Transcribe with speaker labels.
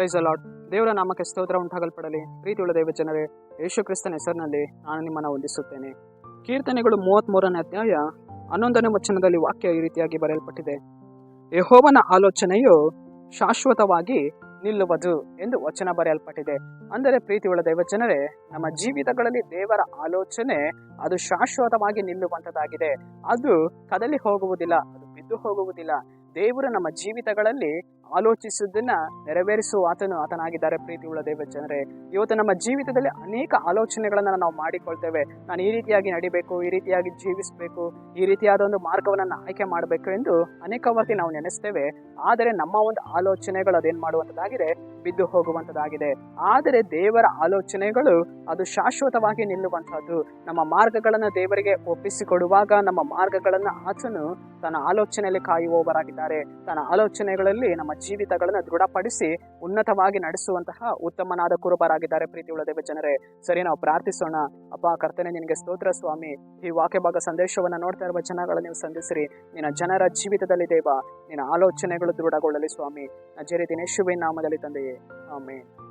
Speaker 1: Price allot ದೇವರ ನಾಮಕ್ಕೆ ಸ್ತೋತ್ರ ಉಂಟಾಗಲ್ಪಡಲಿ. ಪ್ರೀತಿಯುಳ್ಳ ದೇವ ಜನರೇ ಯೇಸು ಕ್ರಿಸ್ತನ ಹೆಸರಿನಲ್ಲಿ ನಾನು ನಿಮ್ಮನ್ನು ವಂದಿಸುತ್ತೇನೆ. ಕೀರ್ತನೆಗಳು ಮೂವತ್ತ್ಮೂರನೇ ಅಧ್ಯಾಯ ಹನ್ನೊಂದನೇ ವಚನದಲ್ಲಿ ವಾಕ್ಯ ಈ ರೀತಿಯಾಗಿ ಬರೆಯಲ್ಪಟ್ಟಿದೆ. ಯಹೋವನ ಆಲೋಚನೆಯು ಶಾಶ್ವತವಾಗಿ ನಿಲ್ಲುವುದು ಎಂದು ವಚನ ಬರೆಯಲ್ಪಟ್ಟಿದೆ. ಅಂದರೆ ಪ್ರೀತಿಯುಳ್ಳ ದೈವಜನರೇ, ನಮ್ಮ ಜೀವಿತಗಳಲ್ಲಿ ದೇವರ ಆಲೋಚನೆ ಅದು ಶಾಶ್ವತವಾಗಿ ನಿಲ್ಲುವಂಥದ್ದಾಗಿದೆ ಅದು ಕದಲಿ ಹೋಗುವುದಿಲ್ಲ, ಅದು ಬಿದ್ದು ಹೋಗುವುದಿಲ್ಲ. ದೇವರು ನಮ್ಮ ಜೀವಿತಗಳಲ್ಲಿ ಆಲೋಚಿಸುವುದನ್ನ ನೆರವೇರಿಸುವ ಆತನು ಆತನಾಗಿದ್ದಾರೆ ಪ್ರೀತಿ ಉಳ್ಳ ದೇವಜನರೇ. ಇವತ್ತು ನಮ್ಮ ಜೀವಿತದಲ್ಲಿ ಅನೇಕ ಆಲೋಚನೆಗಳನ್ನು ನಾವು ಮಾಡಿಕೊಳ್ತೇವೆ. ನಾನು ಈ ರೀತಿಯಾಗಿ ನಡಿಬೇಕು, ಈ ರೀತಿಯಾಗಿ ಜೀವಿಸಬೇಕು, ಈ ರೀತಿಯಾದ ಒಂದು ಮಾರ್ಗವನ್ನು ಆಯ್ಕೆ ಮಾಡಬೇಕು ಎಂದು ಅನೇಕ ನಾವು ನೆನೆಸ್ತೇವೆ. ಆದರೆ ನಮ್ಮ ಒಂದು ಆಲೋಚನೆಗಳು ಅದೇನು ಮಾಡುವಂಥದ್ದಾಗಿದೆ? ಬಿದ್ದು ಹೋಗುವಂಥದ್ದಾಗಿದೆ. ಆದರೆ ದೇವರ ಆಲೋಚನೆಗಳು ಅದು ಶಾಶ್ವತವಾಗಿ ನಿಲ್ಲುವಂತಹದ್ದು ನಮ್ಮ ಮಾರ್ಗಗಳನ್ನು ದೇವರಿಗೆ ಒಪ್ಪಿಸಿಕೊಡುವಾಗ ನಮ್ಮ ಮಾರ್ಗಗಳನ್ನು ಆತನು ತನ್ನ ಆಲೋಚನೆಯಲ್ಲಿ ಕಾಯುವವರಾಗಿದ್ದಾರೆ. ತನ್ನ ಆಲೋಚನೆಗಳಲ್ಲಿ ನಮ್ಮ ಜೀವಿತಗಳನ್ನು ದೃಢಪಡಿಸಿ ಉನ್ನತವಾಗಿ ನಡೆಸುವಂತಹ ಉತ್ತಮನಾದ ಕುರುಬರಾಗಿದ್ದಾರೆ ಪ್ರೀತಿಯುಳ್ಳ ದೇವ ಜನರೇ. ಸರಿ, ನಾವು ಪ್ರಾರ್ಥಿಸೋಣ. ಅಪ್ಪ ಕರ್ತನೆ, ನಿನಗೆ ಸ್ತೋತ್ರ ಸ್ವಾಮಿ. ಈ ವಾಕ್ಯ ಭಾಗ ಸಂದೇಶವನ್ನು ನೋಡ್ತಾ ಇರುವ ಜನಗಳನ್ನು ನೀವು ಸಂಧಿಸಿರಿ. ನಿನ್ನ ಜನರ ಜೀವಿತದಲ್ಲಿ ದೇವ, ನಿನ್ನ ಆಲೋಚನೆಗಳು ದೃಢಗೊಳ್ಳಲಿ ಸ್ವಾಮಿ. ನಜರಿ ದಿನೇಶುವಿನ ನಾಮದಲ್ಲಿ ತಂದೆಯೇ. ಆಮೇಲೆ